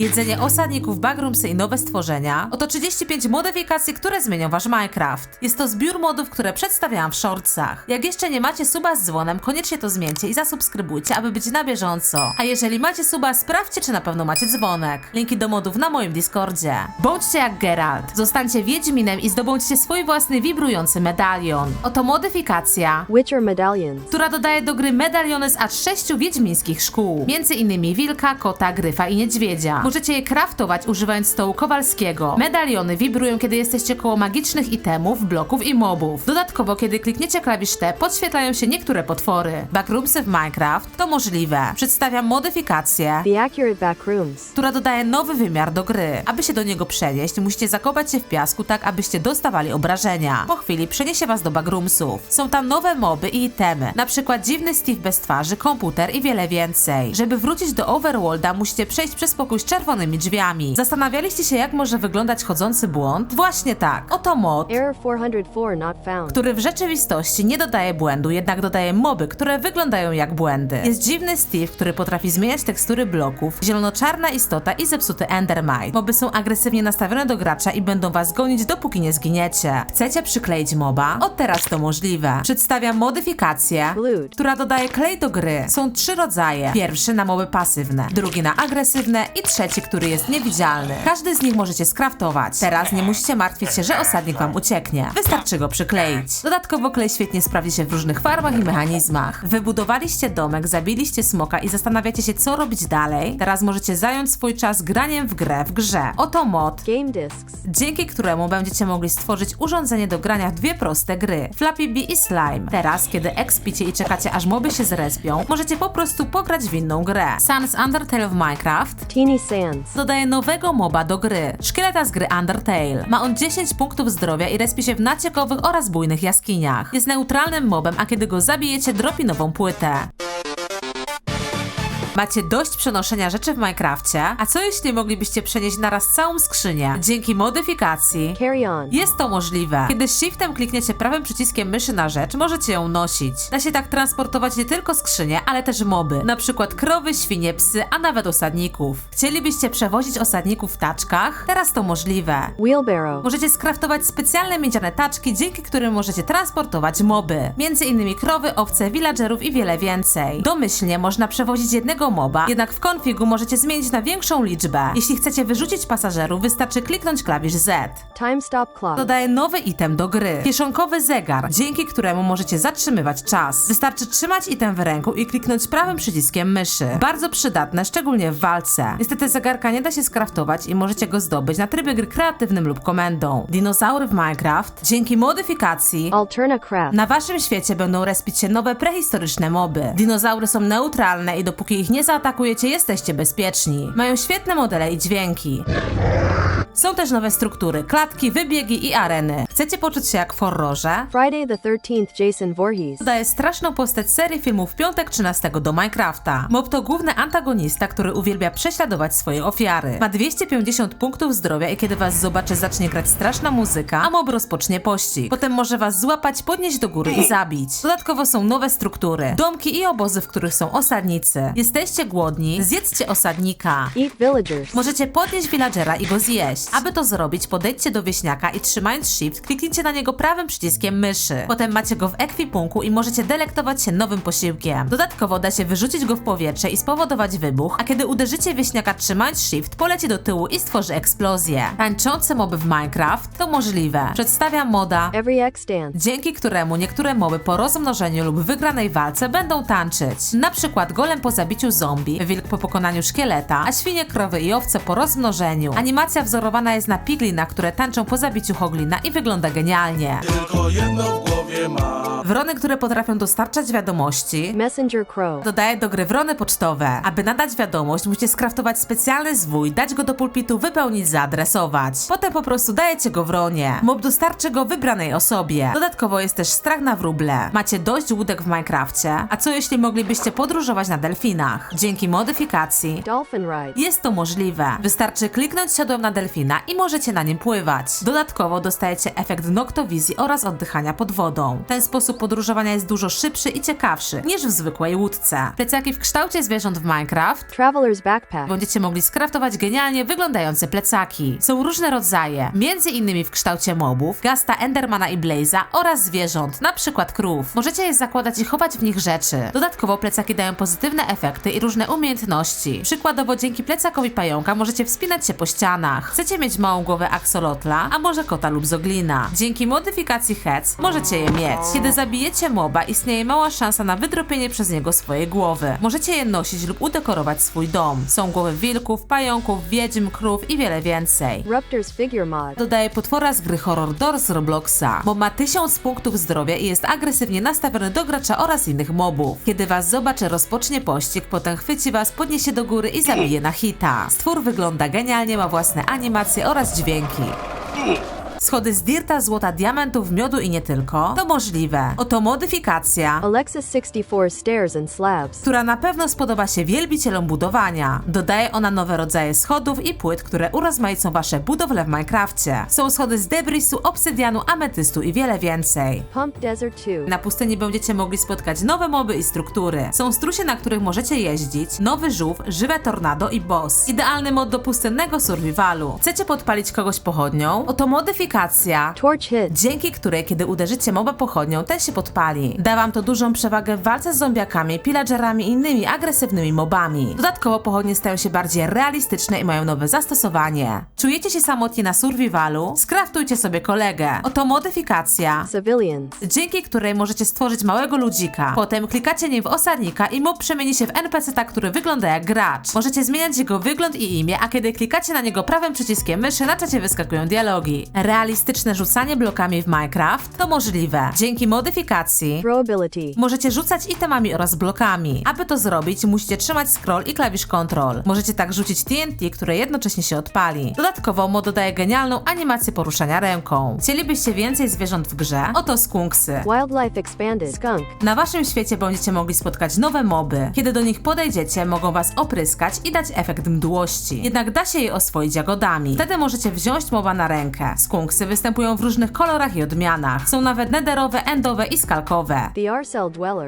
Jedzenie osadników, backroomsy i nowe stworzenia. Oto 35 modyfikacji, które zmienią wasz Minecraft. Jest to zbiór modów, które przedstawiałam w shortsach. Jak jeszcze nie macie suba z dzwonem, koniecznie to zmieńcie i zasubskrybujcie, aby być na bieżąco. A jeżeli macie suba, sprawdźcie, czy na pewno macie dzwonek. Linki do modów na moim Discordzie. Bądźcie jak Geralt. Zostańcie Wiedźminem i zdobądźcie swój własny wibrujący medalion. Oto modyfikacja, Witcher medallions. która dodaje do gry medaliony z aż sześciu wiedźmińskich szkół. Między innymi wilka, kota, gryfa i niedźwiedzia. Możecie je kraftować używając stołu kowalskiego. Medaliony wibrują, kiedy jesteście koło magicznych itemów, bloków i mobów. Dodatkowo, kiedy klikniecie klawisz T, podświetlają się niektóre potwory. Backroomsy w Minecraft to możliwe. Przedstawiam modyfikację The accurate backrooms. która dodaje nowy wymiar do gry. Aby się do niego przenieść, musicie zakopać się w piasku tak, abyście dostawali obrażenia. Po chwili przeniesie was do backroomsów. Są tam nowe moby i itemy, na przykład dziwny Steve bez twarzy, komputer i wiele więcej. Żeby wrócić do Overworlda, musicie przejść przez pokój z czerwonymi drzwiami. Zastanawialiście się, jak może wyglądać chodzący błąd? Właśnie tak. Oto mod Error 404 not found. który w rzeczywistości nie dodaje błędu, jednak dodaje moby, które wyglądają jak błędy. Jest dziwny Steve, który potrafi zmieniać tekstury bloków, zielono-czarna istota i zepsuty Endermite. Moby są agresywnie nastawione do gracza i będą was gonić, dopóki nie zginiecie. Chcecie przykleić moba? Od teraz to możliwe. Przedstawiam modyfikację, która dodaje klej do gry. Są trzy rodzaje. Pierwszy na moby pasywne, drugi na agresywne i trzeci, który jest niewidzialny. Każdy z nich możecie skraftować. Teraz nie musicie martwić się, że osadnik wam ucieknie. Wystarczy go przykleić. Dodatkowo klej świetnie sprawdzi się w różnych farmach i mechanizmach. Wybudowaliście domek, zabiliście smoka i zastanawiacie się, co robić dalej? Teraz możecie zająć swój czas graniem w grę w grze. Oto mod, Game discs. dzięki któremu będziecie mogli stworzyć urządzenie do grania w dwie proste gry Flappy Bee i Slime. Teraz, kiedy expicie i czekacie aż moby się zrespią, możecie po prostu pograć w inną grę. Sans Undertale w Minecraft Teeny sands. dodaje nowego moba do gry. Szkieleta z gry Undertale. Ma on 10 punktów zdrowia i respi się w naciekowych oraz bujnych jaskiniach. Jest neutralnym mobem, a kiedy go zabijecie, dropi nową płytę. Macie dość przenoszenia rzeczy w Minecrafcie? A co jeśli moglibyście przenieść naraz całą skrzynię? Dzięki modyfikacji Carry on. jest to możliwe. Kiedy shiftem klikniecie prawym przyciskiem myszy na rzecz, możecie ją nosić. Da się tak transportować nie tylko skrzynie, ale też moby. Na przykład krowy, świnie, psy, a nawet osadników. Chcielibyście przewozić osadników w taczkach? Teraz to możliwe. Wheelbarrow. Możecie skraftować specjalne miedziane taczki, dzięki którym możecie transportować moby. Między innymi krowy, owce, villagerów i wiele więcej. Domyślnie można przewozić jednego moba, jednak w konfigu możecie zmienić na większą liczbę. Jeśli chcecie wyrzucić pasażerów, wystarczy kliknąć klawisz Z. Time stop clock. Dodaje nowy item do gry. Kieszonkowy zegar, dzięki któremu możecie zatrzymywać czas. Wystarczy trzymać item w ręku i kliknąć prawym przyciskiem myszy. Bardzo przydatne, szczególnie w walce. Niestety zegarka nie da się skraftować i możecie go zdobyć na trybie gry kreatywnym lub komendą. Dinozaury w Minecraft, dzięki modyfikacji, Alterna craft. na waszym świecie będą respić się nowe prehistoryczne moby. Dinozaury są neutralne i dopóki ich nie zaatakujecie, jesteście bezpieczni. Mają świetne modele i dźwięki. Są też nowe struktury, klatki, wybiegi i areny. Chcecie poczuć się jak w horrorze? Friday the 13th Jason Voorhees. Dodaje straszną postać serii filmów Piątek 13 do Minecrafta. Mob to główny antagonista, który uwielbia prześladować swoje ofiary. Ma 250 punktów zdrowia i kiedy was zobaczy zacznie grać straszna muzyka, a mob rozpocznie pościg. Potem może was złapać, podnieść do góry i zabić. Dodatkowo są nowe struktury, domki i obozy, w których są osadnicy. Jesteście głodni? Zjedzcie osadnika. Eat villagers. Możecie podnieść villagera i go zjeść. Aby to zrobić, podejdźcie do wieśniaka i trzymając shift, kliknijcie na niego prawym przyciskiem myszy. Potem macie go w ekwipunku i możecie delektować się nowym posiłkiem. Dodatkowo da się wyrzucić go w powietrze i spowodować wybuch, a kiedy uderzycie wieśniaka trzymając shift, poleci do tyłu i stworzy eksplozję. Tańczące moby w Minecraft to możliwe. Przedstawiam moda Every X dance. dzięki któremu niektóre moby po rozmnożeniu lub wygranej walce będą tańczyć. Na przykład golem po zabiciu zombie, wilk po pokonaniu szkieleta, a świnie, krowy i owce po rozmnożeniu. Animacja wzorowana jest na piglinach, które tańczą po zabiciu hoglina i wygląda genialnie. Tylko jedno w głowie mam Wrony, które potrafią dostarczać wiadomości, Messenger crow. Dodaję do gry wrony pocztowe. Aby nadać wiadomość, musicie skraftować specjalny zwój, dać go do pulpitu, wypełnić, zaadresować. Potem po prostu dajecie go wronie. Mob dostarczy go wybranej osobie. Dodatkowo jest też strach na wróble. Macie dość łódek w Minecrafcie. A co jeśli moglibyście podróżować na delfinach? Dzięki modyfikacji Dolphin ride. jest to możliwe. Wystarczy kliknąć siodłem na delfina i możecie na nim pływać. Dodatkowo dostajecie efekt noktowizji oraz oddychania pod wodą. Ten sposób podróżowania jest dużo szybszy i ciekawszy niż w zwykłej łódce. Plecaki w kształcie zwierząt w Minecraft Traveler's backpack. Będziecie mogli skraftować genialnie wyglądające plecaki. Są różne rodzaje, między innymi w kształcie mobów, gasta Endermana i Blaze'a oraz zwierząt, na przykład krów. Możecie je zakładać i chować w nich rzeczy. Dodatkowo plecaki dają pozytywne efekty i różne umiejętności. Przykładowo dzięki plecakowi pająka możecie wspinać się po ścianach. Chcecie mieć małą głowę axolotla, a może kota lub zoglina. Dzięki modyfikacji heads możecie je mieć. Kiedy zabijecie moba, istnieje mała szansa na wydropienie przez niego swojej głowy. Możecie je nosić lub udekorować swój dom. Są głowy wilków, pająków, wiedźm, krów i wiele więcej. Ruptor's figure mod. Dodaje potwora z gry Horror Door z Robloxa. Mob ma 1000 punktów zdrowia i jest agresywnie nastawiony do gracza oraz innych mobów. Kiedy was zobaczy, rozpocznie pościg, potem chwyci was, podniesie do góry i zabije na hita. Stwór wygląda genialnie, ma własne animacje oraz dźwięki. Schody z dirta, złota, diamentów, miodu i nie tylko. To możliwe. Oto modyfikacja, Alexis 64 stairs and slabs. która na pewno spodoba się wielbicielom budowania. Dodaje ona nowe rodzaje schodów i płyt, które urozmaicą wasze budowle w Minecrafcie. Są schody z debrisu, obsydianu, ametystu i wiele więcej. Pump Desert 2. Na pustyni będziecie mogli spotkać nowe moby i struktury. Są strusie, na których możecie jeździć, nowy żółw, żywe tornado i boss. Idealny mod do pustynnego survivalu. Chcecie podpalić kogoś pochodnią? Oto modyfikacja, Torch hit. dzięki której kiedy uderzycie moba pochodnią, ten się podpali. Da wam to dużą przewagę w walce z zombiakami, pillagerami i innymi agresywnymi mobami. Dodatkowo pochodnie stają się bardziej realistyczne i mają nowe zastosowanie. Czujecie się samotni na survivalu? Skraftujcie sobie kolegę. Oto modyfikacja, Civilians. dzięki której możecie stworzyć małego ludzika. Potem klikacie nim w osadnika i mob przemieni się w NPC-ta, który wygląda jak gracz. Możecie zmieniać jego wygląd i imię, a kiedy klikacie na niego prawym przyciskiem myszy, na czacie wyskakują dialogi. Realistyczne rzucanie blokami w Minecraft to możliwe. Dzięki modyfikacji Throwability. Możecie rzucać itemami oraz blokami. Aby to zrobić, musicie trzymać scroll i klawisz Ctrl. Możecie tak rzucić TNT, które jednocześnie się odpali. Dodatkowo mod dodaje genialną animację poruszania ręką. Chcielibyście więcej zwierząt w grze? Oto skunksy. Wildlife expanded. Skunk. Na waszym świecie będziecie mogli spotkać nowe moby. Kiedy do nich podejdziecie, mogą was opryskać i dać efekt mdłości. Jednak da się je oswoić jagodami. Wtedy możecie wziąć moba na rękę. Występują w różnych kolorach i odmianach. Są nawet nederowe, endowe i skalkowe.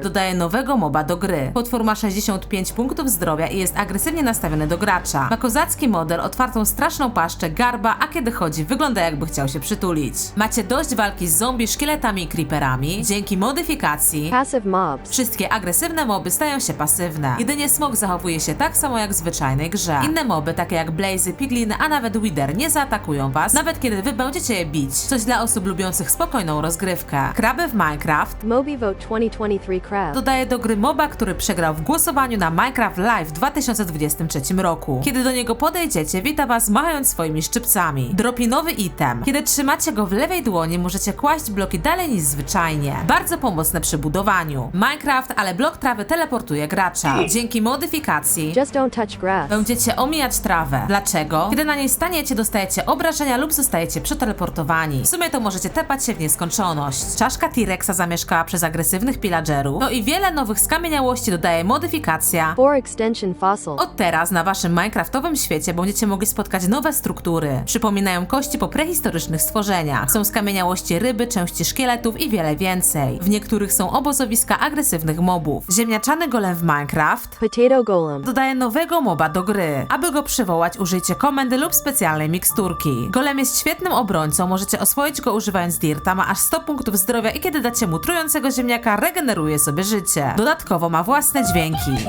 Dodaje nowego moba do gry. Potwór ma 65 punktów zdrowia i jest agresywnie nastawiony do gracza. Ma kozacki model, otwartą straszną paszczę, garba, a kiedy chodzi, wygląda jakby chciał się przytulić. Macie dość walki z zombie, szkieletami i creeperami. Dzięki modyfikacji. Wszystkie agresywne moby stają się pasywne. Jedynie smok zachowuje się tak samo jak w zwyczajnej grze. Inne moby, takie jak blazy, pigliny, a nawet wither nie zaatakują was, nawet kiedy wy będziecie je bić. Coś dla osób lubiących spokojną rozgrywkę. Kraby w Minecraft Moby Vote 2023 Crab. dodaje do gry moba, który przegrał w głosowaniu na Minecraft Live w 2023 roku. Kiedy do niego podejdziecie, wita was machając swoimi szczypcami. Dropi nowy item. Kiedy trzymacie go w lewej dłoni, możecie kłaść bloki dalej niż zwyczajnie. Bardzo pomocne przy budowaniu. Minecraft, ale blok trawy teleportuje gracza. Dzięki modyfikacji Just don't touch grass. Będziecie omijać trawę. Dlaczego? Kiedy na niej staniecie, dostajecie obrażenia lub zostajecie przeteleportowani. W sumie to możecie tepać się w nieskończoność. Czaszka T-Rexa zamieszkała przez agresywnych pillagerów. No i wiele nowych skamieniałości dodaje modyfikacja. Four extension fossil. Od teraz na waszym minecraftowym świecie będziecie mogli spotkać nowe struktury. Przypominają kości po prehistorycznych stworzeniach. Są skamieniałości ryby, części szkieletów i wiele więcej. W niektórych są obozowiska agresywnych mobów. Ziemniaczany golem w Minecraft Potato golem. dodaje nowego moba do gry. Aby go przywołać, użyjcie komendy lub specjalnej miksturki. Golem jest świetnym obrońcą, możecie oswoić go używając dirta, ma aż 100 punktów zdrowia i kiedy dacie mu trującego ziemniaka, regeneruje sobie życie. Dodatkowo ma własne dźwięki.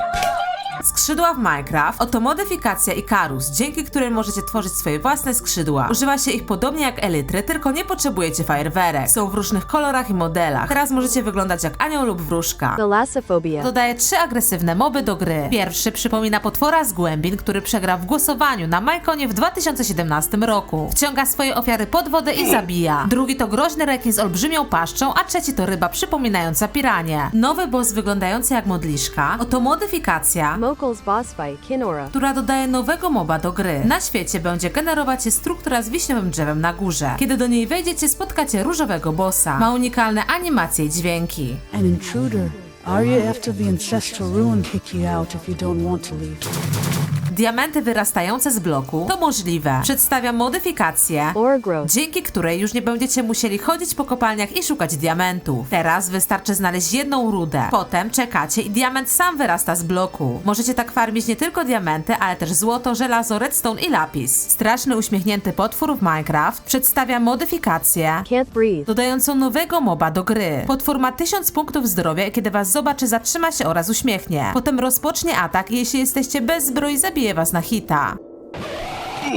Skrzydła w Minecraft oto modyfikacja Icarus, dzięki której możecie tworzyć swoje własne skrzydła. Używa się ich podobnie jak elitry, tylko nie potrzebujecie fajerwerek. Są w różnych kolorach i modelach. Teraz możecie wyglądać jak anioł lub wróżka. Thalassophobia. Dodaje trzy agresywne moby do gry. Pierwszy przypomina potwora z głębin, który przegrał w głosowaniu na Majkonie w 2017 roku. Wciąga swoje ofiary pod wodę i zabija. Drugi to groźny rekin z olbrzymią paszczą, a trzeci to ryba przypominająca piranie. Nowy boss wyglądający jak modliszka. Oto modyfikacja Mokel's boss fight. Kinora. która dodaje nowego moba do gry. Na świecie będzie generować się struktura z wiśniowym drzewem na górze. Kiedy do niej wejdziecie, spotkacie różowego bossa. Ma unikalne animacje i dźwięki. An intruder. Arya after the ancestral ruin kick you out if you don't want to leave. Diamenty wyrastające z bloku to możliwe. Przedstawiam modyfikację, dzięki której już nie będziecie musieli chodzić po kopalniach i szukać diamentów. Teraz wystarczy znaleźć jedną rudę. Potem czekacie i diament sam wyrasta z bloku. Możecie tak farmić nie tylko diamenty, ale też złoto, żelazo, redstone i lapis. Straszny uśmiechnięty potwór w Minecraft przedstawia modyfikację, dodającą nowego moba do gry. Potwór ma 1000 punktów zdrowia i kiedy was zobaczy, zatrzyma się oraz uśmiechnie. Potem rozpocznie atak i jeśli jesteście bez zbroi, zabije was na hita.